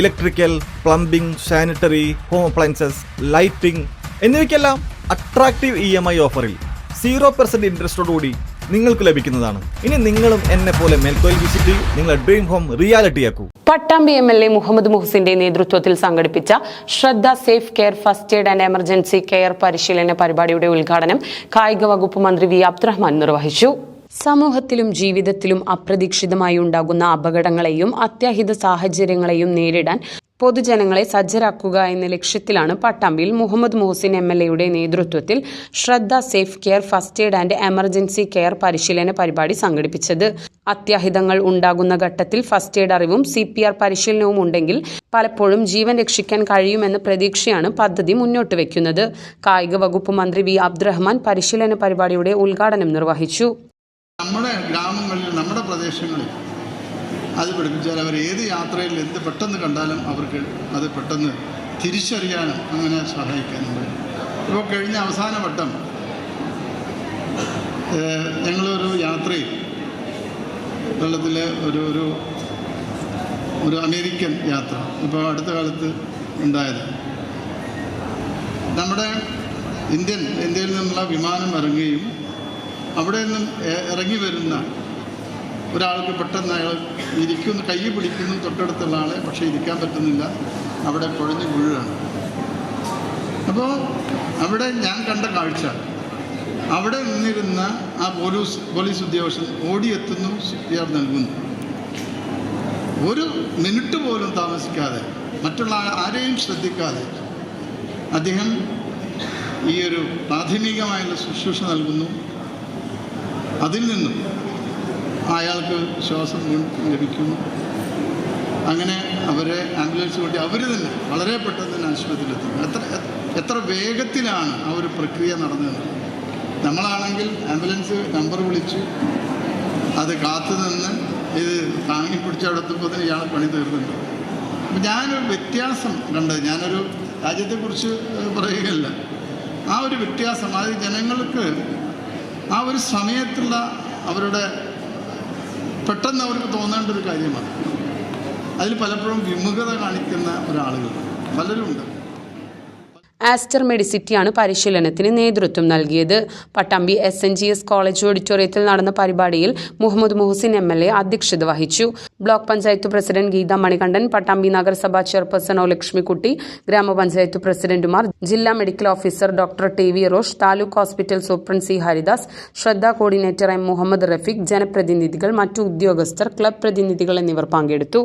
Electrical plumbing sanitary home appliances lighting എന്നിവയ്ക്കെല്ലാം attractive E M I ഓഫറിൽ zero percent ഇൻട്രസ്റ്റോടുകൂടി നിങ്ങൾക്ക് ലഭിക്കുന്നതാണ്. ഇനി നിങ്ങളും എന്നെ പോലെ മേൽക്കോയിൽ വിസിറ്റ് ചെയ്യൂ. നിങ്ങളുടെ dream home റിയാലിറ്റിയാക്കൂ Pattambi M L A Muhammad മുഹസിന്റെ നേതൃത്വത്തിൽ സംഘടിപ്പിച്ച Shraddha safe care first aid and emergency care പരിശീലന പരിപാടിയുടെ ഉദ്ഘാടനം കായിക വകുപ്പ് മന്ത്രി വി അബ്ദുറഹ്മാൻ നിർവഹിച്ചു. സമൂഹത്തിലും ജീവിതത്തിലും അപ്രതീക്ഷിതമായി ഉണ്ടാകുന്ന അപകടങ്ങളെയും അത്യാഹിത സാഹചര്യങ്ങളെയും നേരിടാൻ പൊതുജനങ്ങളെ സജ്ജരാക്കുക എന്ന ലക്ഷ്യത്തിലാണ് പട്ടാമ്പിയിൽ മുഹമ്മദ് മുഹസിൻ എം എൽ എയുടെ നേതൃത്വത്തിൽ Shraddha safe care first aid and emergency care പരിശീലന പരിപാടി സംഘടിപ്പിച്ചത്. അത്യാഹിതങ്ങൾ ഉണ്ടാകുന്ന ഘട്ടത്തിൽ ഫസ്റ്റ് എയ്ഡ് അറിവും സി പി ആർ പരിശീലനവും ഉണ്ടെങ്കിൽ പലപ്പോഴും ജീവൻ രക്ഷിക്കാൻ കഴിയുമെന്ന പ്രതീക്ഷയാണ് പദ്ധതി മുന്നോട്ട് വയ്ക്കുന്നത് കായിക വകുപ്പ് മന്ത്രി വി അബ്ദുറഹ്മാൻ പരിശീലന പരിപാടിയുടെ ഉദ്ഘാടനം നിർവഹിച്ചു. നമ്മുടെ ഗ്രാമങ്ങളിൽ നമ്മുടെ പ്രദേശങ്ങളിൽ അത് പഠിപ്പിച്ചാൽ അവർ ഏത് യാത്രയിൽ എന്ത് പെട്ടെന്ന് കണ്ടാലും അവർക്ക് അത് പെട്ടെന്ന് തിരിച്ചറിയാനും അങ്ങനെ സഹായിക്കാനും കഴിയും. ഇപ്പോൾ കഴിഞ്ഞ അവസാന വട്ടം ഞങ്ങളൊരു യാത്രയിൽ വെള്ളത്തിൽ ഒരു ഒരു ഒരു അമേരിക്കൻ യാത്ര ഇപ്പോൾ അടുത്ത കാലത്ത് ഉണ്ടായത്. നമ്മുടെ ഇന്ത്യൻ ഇന്ത്യയിൽ നിന്നുള്ള വിമാനം ഇറങ്ങുകയും അവിടെ നിന്നും ഇറങ്ങി വരുന്ന ഒരാൾക്ക് പെട്ടെന്ന് അയാൾ ഇരിക്കുന്നു കൈ പിടിക്കുന്നു തൊട്ടടുത്തുള്ള ആളെ പക്ഷേ ഇരിക്കാൻ പറ്റുന്നില്ല. അവിടെ കുഴഞ്ഞു വീഴുകയാണ് അപ്പോൾ അവിടെ ഞാൻ കണ്ട കാഴ്ച. അവിടെ നിന്നിരുന്ന ആ പോലീസ് പോലീസ് ഉദ്യോഗസ്ഥൻ ഓടിയെത്തുന്നു സി നൽകുന്നു. ഒരു മിനിറ്റ് പോലും താമസിക്കാതെ മറ്റുള്ള ആരെയും ശ്രദ്ധിക്കാതെ അദ്ദേഹം ഈ ഒരു പ്രാഥമികമായുള്ള ശുശ്രൂഷ നൽകുന്നു. അതിൽ നിന്നും അയാൾക്ക് ശ്വാസം ലഭിക്കുന്നു. അങ്ങനെ അവരെ ആംബുലൻസ് കൂട്ടി അവർ തന്നെ വളരെ പെട്ടെന്ന് തന്നെ ആശുപത്രിയിലെത്തുന്നു. എത്ര എത്ര വേഗത്തിലാണ് ആ ഒരു പ്രക്രിയ നടന്നത്. നമ്മളാണെങ്കിൽ ആംബുലൻസ് നമ്പർ വിളിച്ചു. അത് കാത്തു നിന്ന് ഇത് താങ്ങി പിടിച്ച് അവിടെ എത്തുമ്പോൾ തന്നെ ഇയാളെ പണി തീർന്നുണ്ട് അപ്പം ഞാനൊരു വ്യത്യാസം കണ്ടത് ഞാനൊരു രാജ്യത്തെക്കുറിച്ച് പറയുകയല്ല. ആ ഒരു വ്യത്യാസം അത് ജനങ്ങൾക്ക് ആ ഒരു സമയത്തുള്ള അവരുടെ പെട്ടെന്ന് അവർക്ക് തോന്നേണ്ട ഒരു കാര്യമാണ്. അതിൽ പലപ്പോഴും വിമുഖത കാണിക്കുന്ന ഒരാളുകൾ പലരുമുണ്ട്. ആസ്റ്റർ മെഡിസിറ്റിയാണ് പരിശീലനത്തിന് നേതൃത്വം നൽകിയത്. Pattambi S N G S college ഓഡിറ്റോറിയത്തിൽ നടന്ന പരിപാടിയിൽ Muhammad Muhsin M L A അധ്യക്ഷത വഹിച്ചു. ബ്ലോക്ക് പഞ്ചായത്ത് പ്രസിഡന്റ് ഗീത മണികണ്ഠൻ പട്ടാമ്പി നഗരസഭാ ചെയർപേഴ്സൺ ഒ ലക്ഷ്മിക്കുട്ടി ഗ്രാമപഞ്ചായത്ത് പ്രസിഡന്റുമാർ ജില്ലാ medical officer doctor T V Rosh taluk hospital superintendent C. Haridas Shraddha coordinator M. Muhammad Rafeeq ജനപ്രതിനിധികൾ മറ്റു ഉദ്യോഗസ്ഥർ ക്ലബ് പ്രതിനിധികൾ എന്നിവർ പങ്കെടുത്തു.